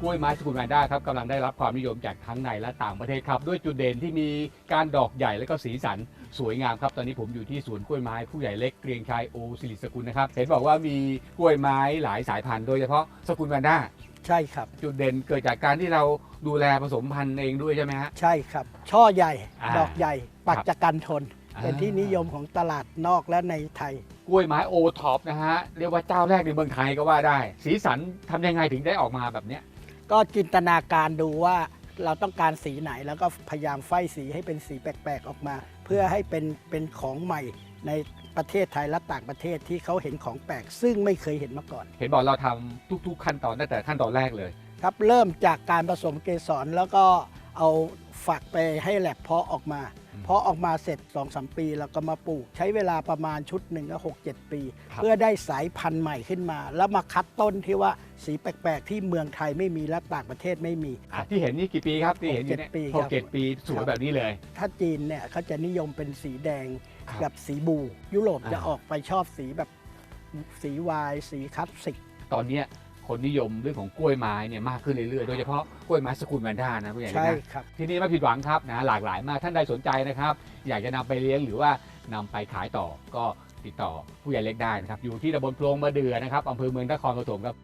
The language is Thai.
กล้วยไม้สกุลแวนด้าครับกำลังได้รับความนิยมจากทั้งในและต่างประเทศครับ ด้วยจุดเด่นที่มีการดอกใหญ่และก็สีสันสวยงามครับ ตอนนี้ผมอยู่ที่สวนกล้วยไม้ผู้ใหญ่เล็กเกรียงชัยโอสิริสกุลนะครับเห็นบอกว่ามีกล้วยไม้หลายสายพันธุ์โดยเฉพาะสกุลแวนด้าใช่ครับ จุดเด่นเกิดจากการที่เราดูแลผสมพันธุ์เองด้วยใช่ไหมฮะ ใช่ครับ ช่อใหญ่อ่าดอกใหญ่ ปักครับจะกันทนอ่าเป็นที่นิยมของตลาดนอกและในไทย กล้วยไม้โอท็อปนะฮะ เรียกว่าเจ้าแรกในเมืองไทยก็ว่าได้ สีสันทำยังไงถึงได้ออกมาแบบเนี้ย ก็จินตนาการดูว่าเราต้องการสีไหนแล้วก็พยายามไฟสีให้เป็นสีแปลกๆออกมา เพื่อให้เป็นเป็นของใหม่ในประเทศไทยและต่างประเทศที่เขาเห็นของแปลก ซึ่งไม่เคยเห็นมาก่อน เห็นบอกเราทำทุก ๆ ขั้นตอนตั้งแต่ขั้นตอนแรกเลย ครับเริ่มจากการผสมเกสรแล้วก็เอาฝักไปให้แลบเพาะออกมาอืม เพาะออกมาเสร็จ2อสปีแล้วก็มาปลูก ใช้เวลาประมาณชุดหนึ่งก็หกเจ็ดปี ครับ เพื่อได้สายพันธุ์ใหม่ขึ้นมา แล้วมาคัดต้นที่ว่าสีแปลกๆ ที่เมืองไทยไม่มีและต่างประเทศไม่มี อะที่เห็นนี่กี่ปีครับที่เห็นอยู่เนี่ยหกเจ็ดปีหครักบเจ็ดปีสวยแบบนี้เลย ถ้าจีนเนี่ยเขาจะนิยมเป็นสีแดงครับกับสีบูยุโรปจะอ่าออกไปชอบสีแบบสีวาย สีคลาสสิก ตอนเนี้ย คนนิยมเรื่องของกล้วยไม้เนี่ยมากขึ้นเรื่อยๆ โดยเฉพาะกล้วยไม้สกุลแวนด้านะผู้ใหญ่ใช่นะครับที่นี่ไม่ผิดหวังครับนะหลากหลายมากท่านใดสนใจนะครับ อยากจะนำไปเลี้ยงหรือว่านำไปขายต่อก็ติดต่อผู้ใหญ่เล็กได้นะครับอยู่ที่ตำบลโพรงมะเดือนะครับอำเภอเมืองนครปฐมครับ